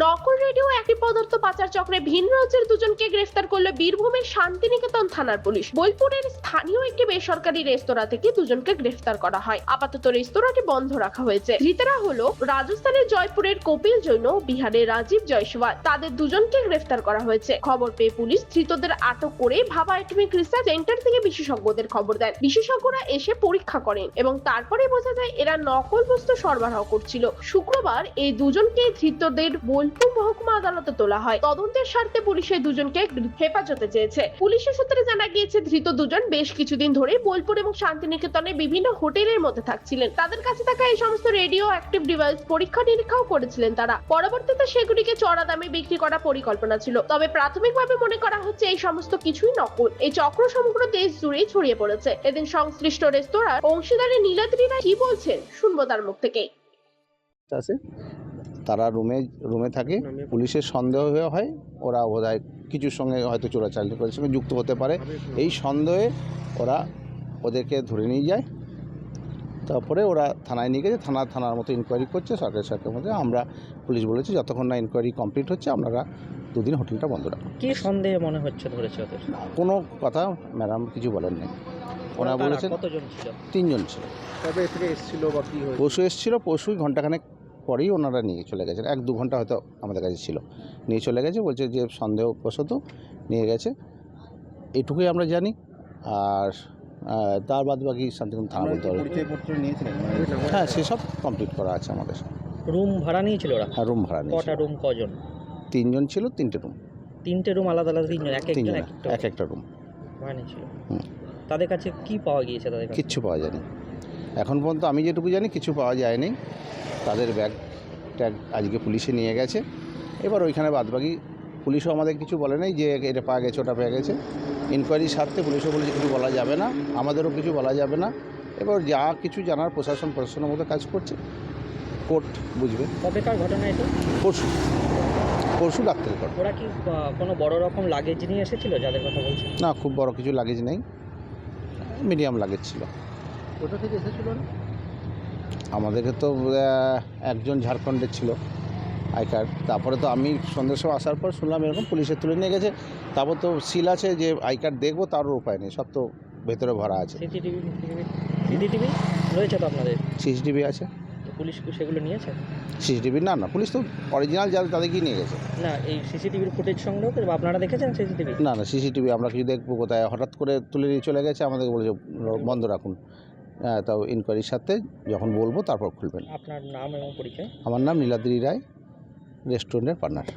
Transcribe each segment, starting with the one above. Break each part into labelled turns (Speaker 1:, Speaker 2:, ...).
Speaker 1: নকল রেডিও একই পদার্থ পাচার চক্রে ভিন রাজ্যের দুজনকে গ্রেফতার করল বীরভূমের শান্তিনিকেতন থানার পুলিশ। বোলপুরের স্থানীয় একটি বেসরকারি রেস্তোরাঁ থেকে দুজনকে গ্রেফতার করা হয়। আপাতত রেস্তোরাঁটি বন্ধ রাখা হয়েছে। ধৃতরা হলো রাজস্থানের জয়পুরের কপিল জৈন বিহারের রাজীব জয়সওয়াল। তাদের দুজনকে গ্রেফতার করা হয়েছে। খবর পেয়ে পুলিশ ধৃতদের আটক করে ভাবা এটমিক রিসার্চ সেন্টার থেকে বিশেষজ্ঞদের খবর দেন। বিশেষজ্ঞরা এসে পরীক্ষা করেন এবং তারপরে বোঝা যায় এরা নকল বস্তু সরবরাহ করছিল। শুক্রবার এই দুজনকে ধৃতদের বোলপুর মহকুমা আদালতে তোলা হয়। তদন্তের স্বার্থে পুলিশ এই দুজনকে হেফাজতে চেয়েছে। পুলিশের সূত্রে জানা গিয়েছে, ধৃত দুজন বেশ কিছুদিন ধরে বোলপুর এবং শান্তিনিকেতনের বিভিন্ন হোটেলের মধ্যে থাকছিলেন। তাদের কাছে থাকা এই সমস্ত রেডিও অ্যাক্টিভ ডিভাইস পরীক্ষা নিরীক্ষাও করেছিলেন তারা। পরবর্তীতে সেগুলিকে চড়া দামে বিক্রি করার পরিকল্পনা ছিল। তবে প্রাথমিকভাবে মনে করা হচ্ছে, এই সমস্ত কিছুই নকল। এই চক্র সমগ্র দেশ জুড়েই ছড়িয়ে পড়েছে। এদিন সংশ্লিষ্ট রেস্তোরাঁর অংশীদারে নীলাদ্রিরা কি বলছেন, শুনব তার মুখ থেকে
Speaker 2: আছে তারা রুমে রুমে থাকে। পুলিশের সন্দেহ হয়ে হয় ওরা বোধহয় কিছুর সঙ্গে হয়তো চোরাচালানি করার সঙ্গে যুক্ত হতে পারে। এই সন্দেহে ওরা ওদেরকে ধরে নিয়ে যায়। তারপরে ওরা থানায় নিয়ে গেছে থানা থানার মতো ইনকোয়ারি করছে সরকারি সরকারের মধ্যে। আমরা পুলিশ বলেছি যতক্ষণ না ইনকোয়ারি কমপ্লিট হচ্ছে আপনারা দুদিন হোটেলটা বন্ধ রাখুন।
Speaker 3: কি সন্দেহে মনে হচ্ছে ধরেছে ওদের?
Speaker 2: কোনো কথা ম্যাডাম কিছু বলেন নাই। ওনারা
Speaker 3: কারা?
Speaker 2: বলেছেন
Speaker 3: কতজন ছিল?
Speaker 2: তিনজন ছিল।
Speaker 4: এসেছিল
Speaker 2: পশু এসেছিল পশুই ঘন্টাখানেক পরেই ওনারা নিয়ে চলে গেছেন। এক দু ঘণ্টা হয়তো আমাদের কাছে ছিল। নিয়ে চলে গেছে বলছে যে সন্দেহবশত নিয়ে গেছে। এটুকুই আমরা জানি। আর তার বাদ বাকি শান্তিকুন থানা বলতে পারবে
Speaker 4: নিয়েছিলেন?
Speaker 2: হ্যাঁ সেসব কমপ্লিট করা আছে আমাদের
Speaker 3: রুম ভাড়া নিয়েছিল ওরা?
Speaker 2: হ্যাঁ রুম ভাড়া নিয়েছে
Speaker 3: কটা রুম কজন?
Speaker 2: তিনজন ছিল তিনটে রুম।
Speaker 3: তিনটে রুম আলাদা আলাদা তিনজন এক একজন এক একটা
Speaker 2: রুম।
Speaker 3: ভাড়া নিয়েছিল। তাদের কাছে কি পাওয়া গিয়েছে তাদের কাছে?
Speaker 2: কিচ্ছু পাওয়া যায়নি। এখন পর্যন্ত আমি যেটুকু জানি কিছু পাওয়া যায়নি। তাদের ব্যাগ ট্যাগ আজকে পুলিশে নিয়ে গেছে। এবার ওইখানে বাদবাকি পুলিশও আমাদের কিছু বলে নাই যে এটা পাওয়া গেছে ওটা পেয়ে গেছে। ইনকোয়ারির স্বার্থে পুলিশও বলেছে কিছু বলা যাবে না আমাদেরও কিছু বলা যাবে না। এবার যা কিছু জানার প্রশাসন প্রশাসনের মতো কাজ করছে। কোর্ট বুঝবে।
Speaker 3: কবেকার ঘটনা এটা?
Speaker 2: পরশু পরশু ডাক্তারি কোর্ট
Speaker 3: ওরা কি কোনো বড় রকম লাগেজ নিয়ে এসেছিল যাদের কথা বলছেন?
Speaker 2: না খুব বড় কিছু লাগেজ নেই। মিডিয়াম লাগেজ ছিল।
Speaker 4: কোথা থেকে এসেছিল না
Speaker 2: আমাদেরকে তো একজন ঝাড়খণ্ডের ছিল আই কার্ড। তারপরে তো আমি সন্ধ্যের সময় আসার পর শুনলাম এরকম পুলিশে তুলে নিয়ে গেছে। তারপর তো সিল আছে যে আই কার্ড দেখব তারও উপায় নেই সব তো ভেতরে ভরা আছে।
Speaker 3: সিসিটিভি রয়েছে তো আপনাদের?
Speaker 2: সিসিটিভি আছে।
Speaker 3: তো পুলিশ কি সেগুলো নিয়েছে?
Speaker 2: সিসিটিভি না না পুলিশ তো অরিজিনাল যাদের তাদেরকেই নিয়ে গেছে।
Speaker 3: না এই সিসিটিভির ফুটেজ সংগ্রহ করে আপনারা দেখেছেন সিসিটিভি?
Speaker 2: না না সিসিটিভি আমরা কিছু দেখব কোথায়? হঠাৎ করে তুলে নিয়ে চলে গেছে আমাদেরকে বলেছে বন্ধ রাখুন। তাও ইনকোয়ারির সাথে যখন বলব তারপর খুলবেন।
Speaker 3: আপনার নাম এবং পরিচয়?
Speaker 2: আমার নাম নীলাদ্রি রায় রেস্টুরেন্টের পার্টনার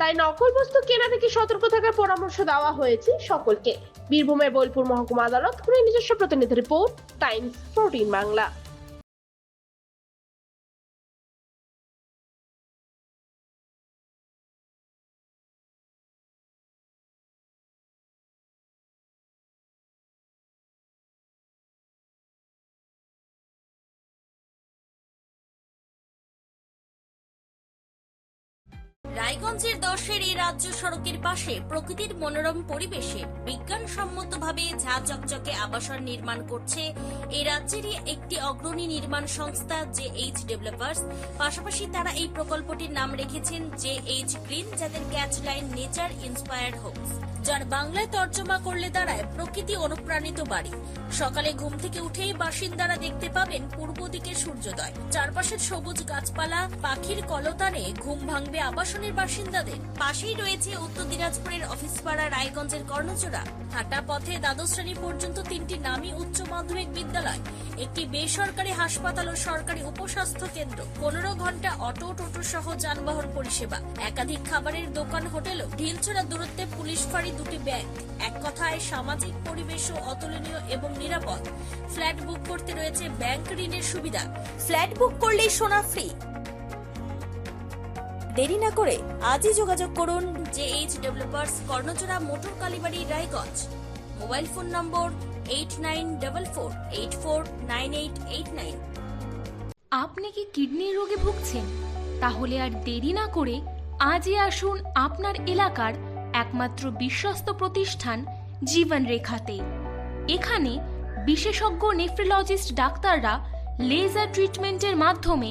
Speaker 1: তাই নকল বস্তু কেনা থেকে সতর্ক থাকার পরামর্শ দেওয়া হয়েছে সকলকে। বীরভূমের বোলপুর মহকুমা আদালত খুলে নিজস্ব প্রতিনিধি রিপোর্ট টাইমস ফোরটিন বাংলা।
Speaker 5: রায়গঞ্জের দশের এই রাজ্য সড়কের পাশে প্রকৃতির মনোরম পরিবেশে বিজ্ঞানসম্মতভাবে ঝা চকচকে আবাসন নির্মাণ করছে এই রাজ্যেরই একটি অগ্রণী নির্মাণ সংস্থা জে এইচ ডেভেলপার্স। পাশাপাশি তারা এই প্রকল্পটির নাম রেখেছেন জে এইচ গ্রিন, যাদের ক্যাচলাইন নেচার ইন্সপায়ার্ড হোমস, যার বাংলায় তর্জমা করলে দাঁড়ায় প্রকৃতি অনুপ্রাণিত বাড়ি। সকালে ঘুম থেকে উঠেই বাসিন্দারা দেখতে পাবেন পূর্ব দিকে সূর্যোদয়। চারপাশের সবুজ গাছপালা, পাখির কলতানে ঘুম ভাঙবে আবাসনের বাসিন্দাদের। পাশেই রয়েছে উত্তর দিনাজপুরের অফিসপাড়া রায়গঞ্জের কর্ণচূড়া। হাঁটা পথে দ্বাদশ শ্রেণি পর্যন্ত তিনটি নামী উচ্চ মাধ্যমিক বিদ্যালয়, একটি বেসরকারি হাসপাতাল ও সরকারি উপস্বাস্থ্য কেন্দ্র। পনেরো ঘণ্টা অটো, টোটো সহ যানবাহন পরিষেবা। একাধিক খাবারের দোকান হোটেলও ঢিলছড়া দূরত্বে পুলিশ ফাঁড়ি দুটি ব্যাংক এক কথায়, সামাজিক পরিবেশও অতুলনীয় এবং নিরাপদ। ফ্ল্যাট বুক করতে রয়েছে ব্যাংক ঋণের সুবিধা। ফ্ল্যাট বুক করলেই সোনা ফ্রি। দেরি না করে আজই যোগাযোগ করুন J H developers Karnachura motor Kalibari Raiganj. Mobile phone number eight nine double four eight four nine eight eight nine
Speaker 6: আপনি কি কিডনির রোগে ভুগছেন? তাহলে আর দেরি না করে আজই আসুন আপনার এলাকার একমাত্র বিশ্বস্ত প্রতিষ্ঠান জীবন রেখাতে এখানে বিশেষজ্ঞ নেফ্রোলজিস্ট ডাক্তাররা লেজার ট্রিটমেন্টের মাধ্যমে